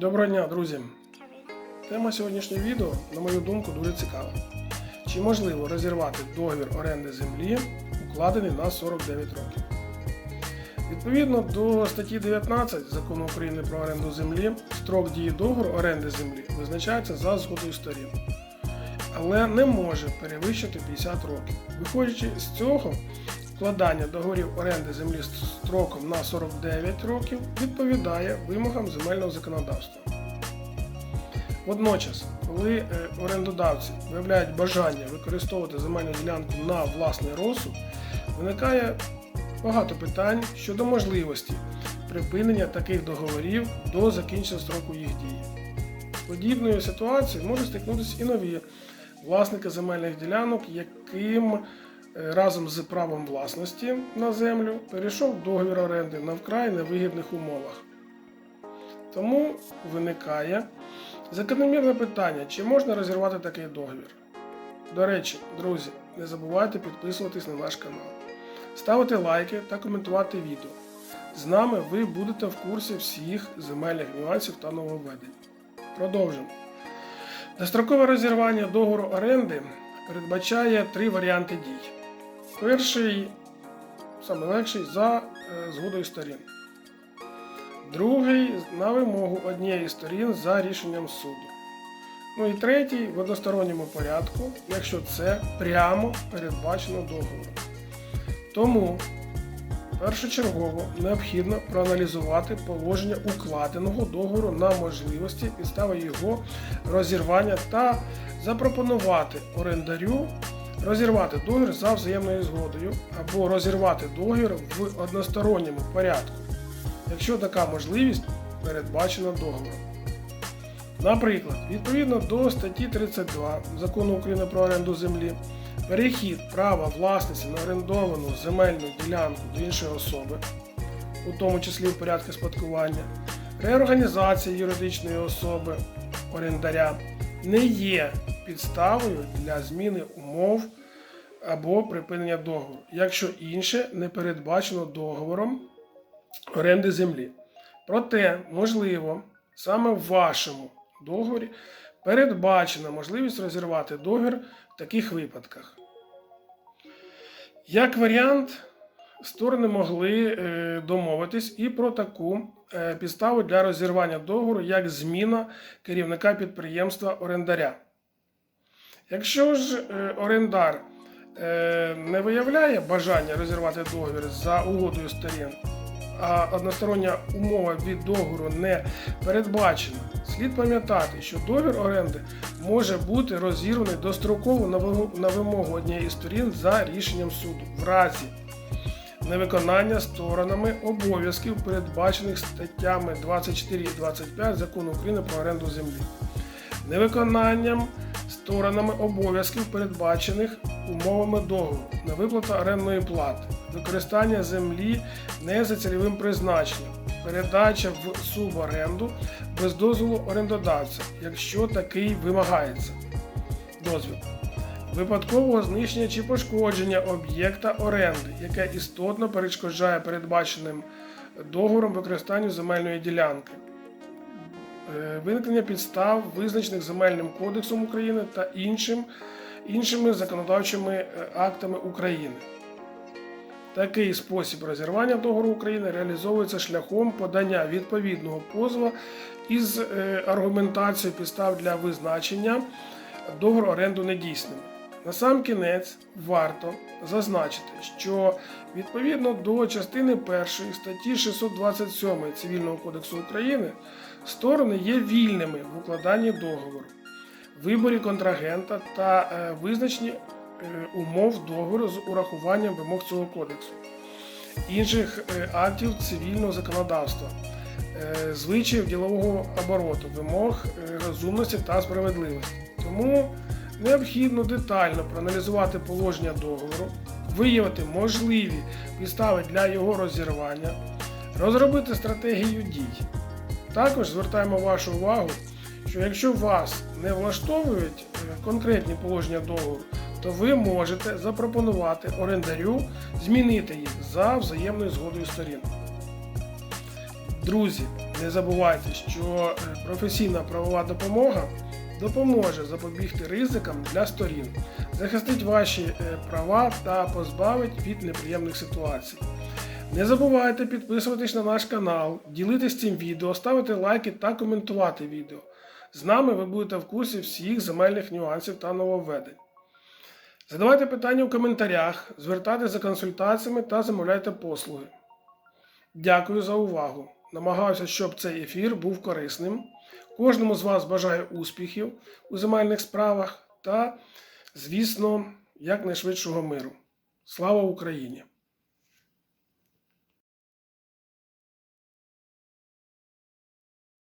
Доброго дня, друзі! Тема сьогоднішнього відео, на мою думку, дуже цікава. Чи можливо розірвати договір оренди землі, укладений на 49 років? Відповідно до статті 19 Закону України про оренду землі, строк дії договору оренди землі визначається за згодою сторін, але не може перевищити 50 років. Виходячи з цього, вкладання договорів оренди землі строком на 49 років відповідає вимогам земельного законодавства. Водночас, коли е, орендодавці виявляють бажання використовувати земельну ділянку на власний розсуд, виникає багато питань щодо можливості припинення таких договорів до закінчення строку їх дії. Подібною ситуацією можуть стикнутися і нові власники земельних ділянок, яким разом з правом власності на землю перейшов договір оренди на вкрай невигідних умовах. Тому виникає закономірне питання, чи можна розірвати такий договір. До речі, друзі, не забувайте підписуватись на наш канал, ставити лайки та коментувати відео. З нами ви будете в курсі всіх земельних нюансів та нововведень. Продовжимо. Дострокове розірвання договору оренди передбачає три варіанти дій. Перший, саме легший, за е, згодою сторін. Другий на вимогу однієї сторін за рішенням суду. Ну і третій в односторонньому порядку, якщо це прямо передбачено договором. Тому першочергово необхідно проаналізувати положення укладеного договору на можливості підстави його розірвання та запропонувати орендарю розірвати договір за взаємною згодою або розірвати договір в односторонньому порядку якщо така можливість передбачена договором. Наприклад, відповідно до статті 32 Закону України про оренду землі, перехід права власності на орендовану земельну ділянку до іншої особи, у тому числі в порядку спадкування, реорганізація юридичної особи орендаря не є підставою для зміни умов або припинення договору, якщо інше не передбачено договором оренди землі. Проте, можливо, саме в вашому договорі передбачена можливість розірвати договір в таких випадках. Як варіант, сторони могли е, домовитись і про таку е, підставу для розірвання договору, як зміна керівника підприємства орендаря. Якщо ж е, орендар не виявляє бажання розірвати договір за угодою сторін, а одностороння умова від договору не передбачена, слід пам'ятати, що договір оренди може бути розірваний достроково на вимогу- однієї сторін за рішенням суду в разі невиконання сторонами обов'язків, передбачених статтями 24 і 25 Закону України про оренду землі, невиконанням сторонами обов'язків, передбачених умовами договору на виплату орендної плати, використання землі не за цільовим призначенням, передача в суборенду без дозволу орендодавця, якщо такий вимагається. Дозвіл. Випадкового знищення чи пошкодження об'єкта оренди, яке істотно перешкоджає передбаченим договором використанню земельної ділянки. Е, Виникнення підстав, визначених Земельним кодексом України та іншим, іншими законодавчими е, актами України. Такий спосіб розірвання договору України реалізовується шляхом подання відповідного позова із е, аргументацією підстав для визначення договору оренду недійсним. На сам кінець варто зазначити, що відповідно до частини 1 статті 627 Цивільного кодексу України сторони є вільними в укладанні договору, виборі контрагента та е, визначенні е, умов договору з урахуванням вимог цього кодексу, інших е, актів цивільного законодавства, звичаїв ділового обороту, вимог розумності та справедливості. Тому необхідно детально проаналізувати положення договору, виявити можливі підстави для його розірвання, розробити стратегію дій. Також звертаємо вашу увагу, що якщо вас не влаштовують е, конкретні положення договору, то ви можете запропонувати орендарю змінити їх за взаємною згодою сторін. Друзі, Не забувайте, що е, професійна правова допомога допоможе запобігти ризикам для сторін, захистить ваші е, права та позбавить від неприємних ситуацій. Не забувайте підписуватись на наш канал, ділитись цим відео, ставити лайки та коментувати відео. З нами ви будете в курсі всіх земельних нюансів та нововведень. Задавайте питання у коментарях, звертайтеся за консультаціями та замовляйте послуги. Дякую за увагу. Намагаюся, щоб цей ефір був корисним. Кожному з вас бажаю успіхів у земельних справах та, звісно, якнайшвидшого миру. Слава Україні!